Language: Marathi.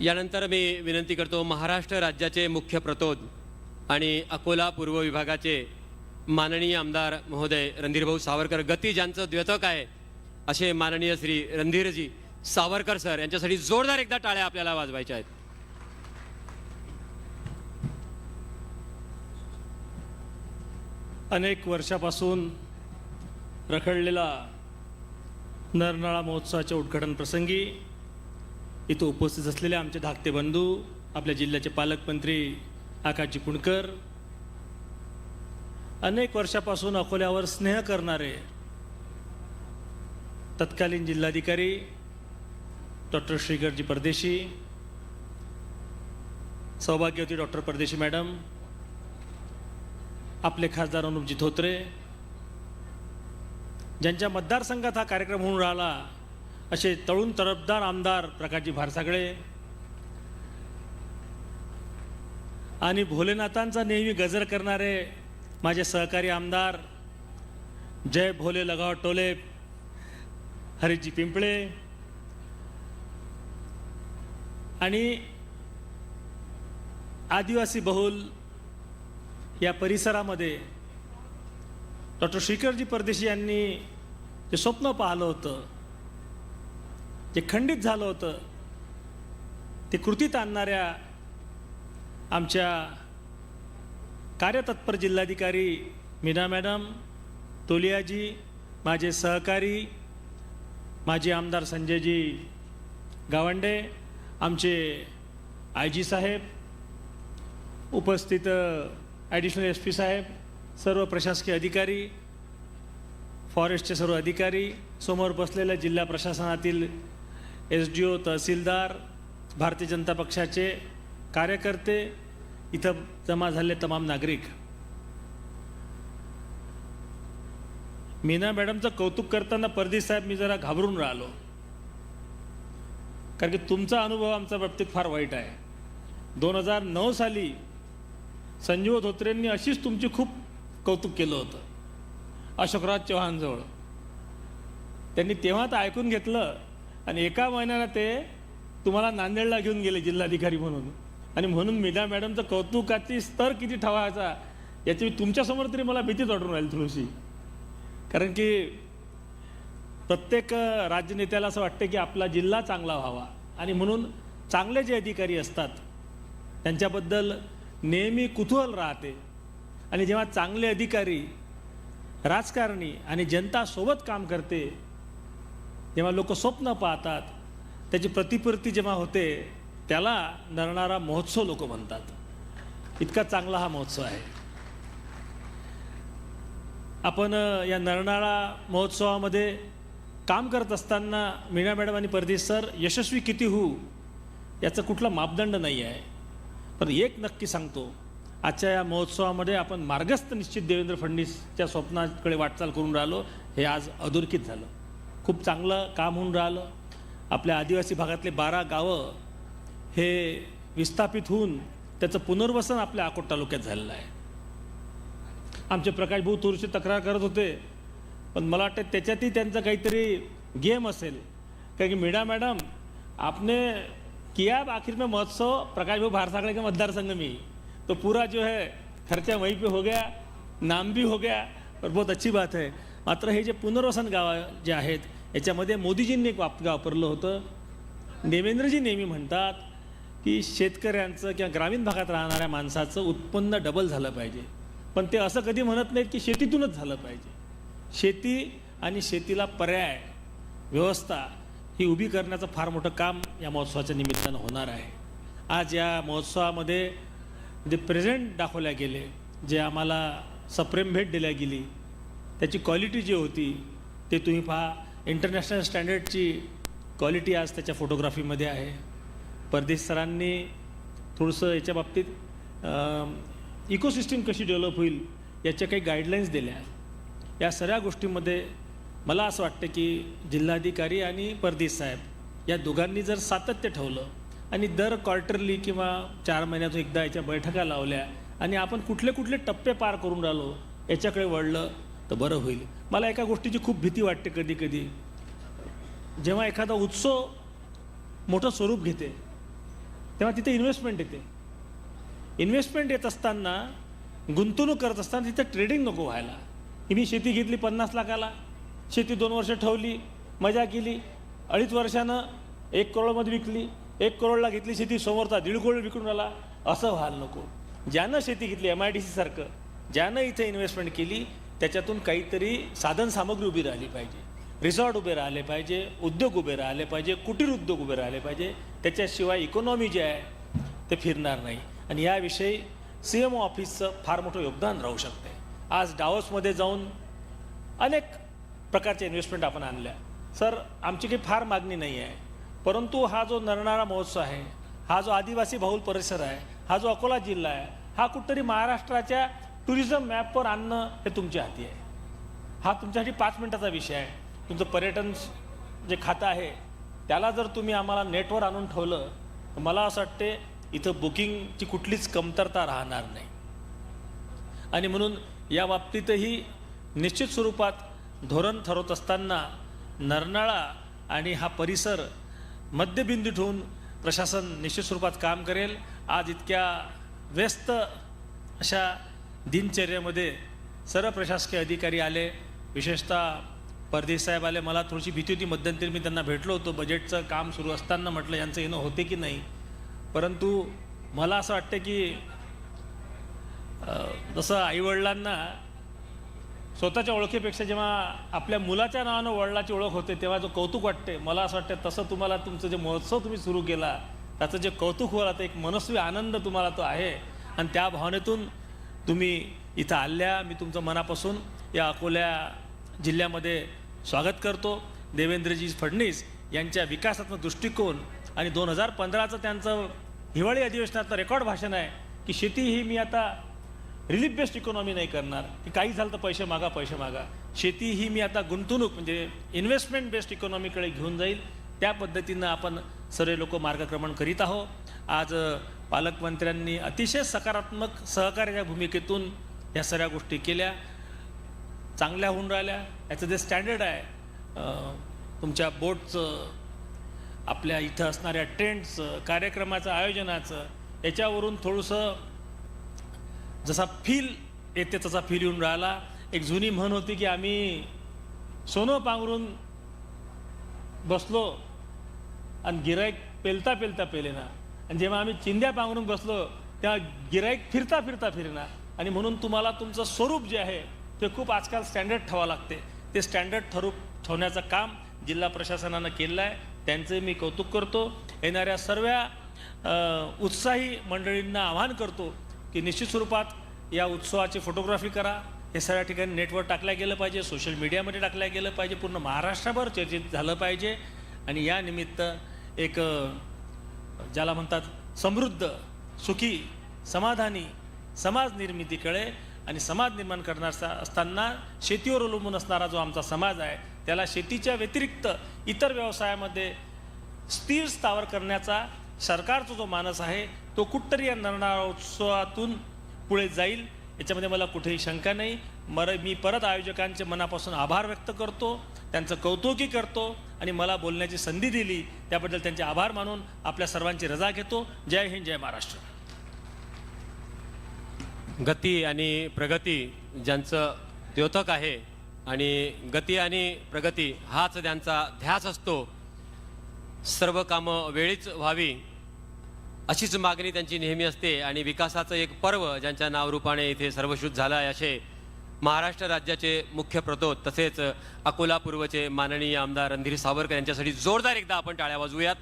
यानंतर मी विनंती करतो महाराष्ट्र राज्याचे मुख्य प्रतोद आणि अकोला पूर्व विभागाचे माननीय आमदार महोदय रणधीरभाऊ सावरकर गती ज्यांचं द्योतक आहे असे माननीय श्री रणधीरजी सावरकर सर यांच्यासाठी जोरदार एकदा टाळ्या आपल्याला वाजवायच्या आहेत. अनेक वर्षापासून रखडलेला नरनाळा महोत्सवाच्या उद्घाटन प्रसंगी इथं उपस्थित असलेले आमचे धाकते बंधू आपल्या जिल्ह्याचे पालकमंत्री आकाशजी कुणकर अनेक वर्षापासून अकोल्यावर स्नेह करणारे तत्कालीन जिल्हाधिकारी डॉक्टर श्रीगरजी परदेशी सौभाग्यवती डॉक्टर परदेशी मॅडम आपले खासदार अनुपजी धोत्रे ज्यांच्या मतदारसंघात हा कार्यक्रम होऊन राहिला असे तळून तरफदार आमदार प्रकाशजी भारसागळे आणि भोलेनाथांचा नेहमी गजर करणारे माझे सहकारी आमदार जय भोले लगाव टोले हरिजी पिंपळे आणि आदिवासी बहुल या परिसरामध्ये डॉक्टर श्रीकरजी परदेशी यांनी जे स्वप्न पाहिलं होतं जे खंडित झालं होतं ते कृतीत आणणाऱ्या आमच्या कार्यतत्पर जिल्हाधिकारी मीना मॅडम तोलियाजी माझे सहकारी माजी आमदार संजयजी गावंडे आमचे आय जी साहेब उपस्थित ॲडिशनल एस पी साहेब सर्व प्रशासकीय अधिकारी फॉरेस्टचे सर्व अधिकारी समोर बसलेल्या जिल्हा प्रशासनातील एस डी ओ तहसीलदार भारतीय जनता पक्षाचे कार्यकर्ते इथं जमा झाले तमाम नागरिक. मीना मॅडमचं कौतुक करताना परदीप साहेब मी जरा घाबरून राहिलो. कारण की तुमचा अनुभव आमच्या बाबतीत फार वाईट आहे. दोन हजार नऊ साली संजीव धोत्रेंनी अशीच तुमची खूप कौतुक केलं होतं. अशोकराज चव्हाणजवळ त्यांनी तेव्हा तर ऐकून घेतलं आणि एका महिन्याला ते तुम्हाला नांदेडला घेऊन गेले जिल्हाधिकारी म्हणून. आणि म्हणून मीना मॅडमचं कौतुकाची स्तर किती ठेवायचा याची तुमच्यासमोर तरी मला भीतीच वाटून राहील थोडीशी. कारण की प्रत्येक राजनेत्याला असं वाटतं की आपला जिल्हा चांगला व्हावा. आणि म्हणून चांगले जे अधिकारी असतात त्यांच्याबद्दल नेहमी कुतूहल राहते. आणि जेव्हा चांगले अधिकारी राजकारणी आणि जनता सोबत काम करते जेव्हा लोक स्वप्न पाहतात त्याची प्रतिपूर्ती जेव्हा होते त्याला नरणारा महोत्सव लोक म्हणतात. इतका चांगला हा महोत्सव आहे. आपण या नरनाळा महोत्सवामध्ये काम करत असताना मीना मॅडम आणि परदेश सर यशस्वी किती होऊ याचं कुठला मापदंड नाही आहे. पण एक नक्की सांगतो आजच्या या महोत्सवामध्ये आपण मार्गस्थ निश्चित देवेंद्र फडणवीसच्या स्वप्नाकडे वाटचाल करून राहिलो हे आज अधोरेखित झालं. खूप चांगलं काम होऊन राहिलं. आपल्या आदिवासी भागातले बारा गावं हे विस्थापित होऊन त्याचं पुनर्वसन आपल्या अकोट तालुक्यात झालेलं आहे. आमचे प्रकाश भाऊ तुरशी तक्रार करत होते पण मला वाटतं त्याच्यातही त्यांचा काहीतरी गेम असेल. कारण की मीडा मॅडम आपने किया आखिर में महोत्सव? प्रकाश भाऊ भारसागड़े के मतदार संघ में तो पूरा जो है खर्चा वहीं पे हो गया नाम भी हो गया और बहुत अच्छी बात है. मात्र हे जे पुनर्वसन गाव जे आहेत याच्यामध्ये मोदीजींनी एक वाप वापरलं होतं. देवेंद्रजी नेहमी म्हणतात की शेतकऱ्यांचं किंवा ग्रामीण भागात राहणाऱ्या माणसाचं उत्पन्न डबल झालं पाहिजे. पण ते असं कधी म्हणत नाहीत की शेतीतूनच झालं पाहिजे. शेती आणि शेतीला पर्याय व्यवस्था ही उभी करण्याचं फार मोठं काम या महोत्सवाच्या निमित्तानं होणार आहे. आज या महोत्सवामध्ये जे प्रेझेंट दाखवल्या गेले जे आम्हाला सप्रेम भेट दिल्या गेली त्याची क्वालिटी जी होती ते तुम्ही पहा. इंटरनॅशनल स्टँडर्डची क्वालिटी आज त्याच्या फोटोग्राफीमध्ये आहे. परदेश सरांनी थोडंसं याच्या बाबतीत इकोसिस्टीम कशी डेव्हलप होईल याच्या काही गाईडलाईन्स दिल्या. या सगळ्या गोष्टीमध्ये मला असं वाटतं की जिल्हाधिकारी आणि परदेश साहेब या दोघांनी जर सातत्य ठेवलं आणि दर क्वार्टरली किंवा चार महिन्यातून एकदा याच्या बैठका लावल्या आणि आपण कुठले कुठले टप्पे पार करून राहिलो याच्याकडे वळलं तर बरं होईल. मला एका गोष्टीची खूप भीती वाटते कधी कधी जेव्हा एखादा उत्सव मोठं स्वरूप घेते तेव्हा तिथे इन्व्हेस्टमेंट येते. इन्व्हेस्टमेंट येत असताना गुंतवणूक करत असताना तिथं ट्रेडिंग नको व्हायला. की मी शेती घेतली पन्नास लाखाला शेती दोन वर्ष ठेवली मजा केली अडीच वर्षानं एक करोडमध्ये विकली एक करोडला घेतली शेती समोरचा दीड करोड विकून आला असं व्हायला नको. ज्यानं शेती घेतली एम आय डी सीसारखं ज्यानं इथे इन्व्हेस्टमेंट केली त्याच्यातून काहीतरी साधनसामग्री उभी राहिली पाहिजे. रिसॉर्ट उभे राहिले पाहिजे उद्योग उभे राहिले पाहिजे कुटीर उद्योग उभे राहिले पाहिजे. त्याच्याशिवाय इकॉनॉमी जे आहे ते फिरणार नाही. आणि याविषयी सी एम ओ ऑफिसचं फार मोठं योगदान राहू शकते आज डावसमध्ये जाऊन अनेक प्रकारचे इन्व्हेस्टमेंट आपण आणल्या. सर आमची काही फार मागणी नाही आहे. परंतु हा जो नरनाळा महोत्सव आहे हा जो आदिवासी बहुल परिसर आहे हा जो अकोला जिल्हा आहे हा कुठतरी महाराष्ट्राच्या टुरिझम मॅपवर आणणं हे तुमच्या हाती आहे. हा तुमच्यासाठी पाच मिनिटाचा विषय आहे. तुमचं पर्यटन जे खातं आहे त्याला जर तुम्ही आम्हाला नेटवर आणून ठेवलं तर मला असं वाटते इथं बुकिंगची कुठलीच कमतरता राहणार नाही. आणि म्हणून या बाबतीतही निश्चित स्वरूपात धोरण ठरवत असताना नरनाळा आणि हा परिसर मध्यबिंदू ठेवून प्रशासन निश्चित स्वरूपात काम करेल. आज इतक्या व्यस्त अशा दिनचर्येमध्ये सर्व प्रशासकीय अधिकारी आले. विशेषतः परदेश साहेब आले. मला थोडीशी भीती होती. मध्यंतरी मी त्यांना भेटलो होतो. बजेटचं काम सुरू असताना म्हटलं यांचं येणं होते की नाही? परंतु मला असं वाटतं की जसं आईवडिलांना स्वतःच्या ओळखीपेक्षा जेव्हा आपल्या मुलाच्या नावानं वडिलाची ओळख होते तेव्हा जो कौतुक वाटते. मला असं वाटतं तसं तुम्हाला तुमचं जे महोत्सव तुम्ही सुरू केला त्याचं जे कौतुक होतं एक मनस्वी आनंद तुम्हाला तो आहे. आणि त्या भावनेतून तुम्ही इथं आल्या मी तुमचं मनापासून या अकोल्या जिल्ह्यामध्ये स्वागत करतो. देवेंद्रजी फडणीस यांच्या विकासात्मक दृष्टिकोन आणि दोन हजार पंधराचं त्यांचं हिवाळी अधिवेशनातलं रेकॉर्ड भाषण आहे की शेती ही मी आता रिलीफ बेस्ड इकॉनॉमी नाही करणार. की काही झालं तर पैसे मागा पैसे मागा. शेती ही मी आता गुंतवणूक म्हणजे इन्व्हेस्टमेंट बेस्ड इकॉनॉमीकडे घेऊन जाईल. त्या पद्धतीनं आपण सर्व लोक मार्गक्रमण करीत आहोत. आज पालकमंत्र्यांनी अतिशय सकारात्मक सहकार्याच्या भूमिकेतून या सगळ्या गोष्टी केल्या. चांगल्या होऊन राहिल्या. याचं जे स्टँडर्ड आहे तुमच्या बोटचं आपल्या इथं असणाऱ्या ट्रेंड्सचं कार्यक्रमाचं आयोजनाचं याच्यावरून थोडंसं जसा फील येते तसा फील येऊन राहिला. एक जुनी म्हण होती की आम्ही सोनं पांघरून बसलो आणि गिराईक पेलता पेलता पेलेना. आणि जेव्हा आम्ही चिंध्या पांघरून बसलो त्या गिराईक फिरता फिरता फिरणार. आणि म्हणून तुम्हाला तुमचं स्वरूप जे आहे ते खूप आजकाल स्टँडर्ड ठेवावं लागते. ते स्टँडर्ड ठरू ठेवण्याचं काम जिल्हा प्रशासनानं केलं आहे. त्यांचे मी कौतुक करतो. येणाऱ्या सर्व उत्साही मंडळींना आवाहन करतो की निश्चित स्वरूपात या उत्सवाची फोटोग्राफी करा. हे सगळ्या ठिकाणी नेटवर टाकल्या गेलं पाहिजे सोशल मीडियामध्ये टाकल्या गेलं पाहिजे. पूर्ण महाराष्ट्रभर चर्चित झालं पाहिजे. आणि या निमित्त एक ज्याला म्हणतात समृद्ध सुखी समाधानी समाज निर्मितीकडे आणि समाज निर्माण करण्याचा असताना शेतीवर अवलंबून असणारा जो आमचा समाज आहे त्याला शेतीच्या व्यतिरिक्त इतर व्यवसायामध्ये स्थिर स्थावर करण्याचा सरकारचा जो मानस आहे तो कुठतरी या नरनाळोत्सवातून पुढे जाईल. याच्यामध्ये मला कुठेही शंका नाही. मर मी परत आयोजकांचे मनापासून आभार व्यक्त करतो त्यांचं कौतुकी करतो आणि मला बोलण्याची संधी दिली त्याबद्दल त्यांचे आभार मानून आपल्या सर्वांची रजा घेतो. जय हिंद जय महाराष्ट्र. गती आणि प्रगती ज्यांचं द्योतक आहे आणि गती आणि प्रगती हाच त्यांचा ध्यास असतो. सर्व कामं वेळीच व्हावी. अशीच मागणी त्यांची नेहमी असते आणि विकासाचं एक पर्व ज्यांच्या नावरूपाने इथे सर्वशुद्ध झालं आहे असे महाराष्ट्र राज्याचे मुख्य प्रतोद तसेच अकोला पूर्वचे माननीय आमदार रणधीर सावरकर यांच्यासाठी जोरदार एकदा आपण टाळ्या वाजवूयात.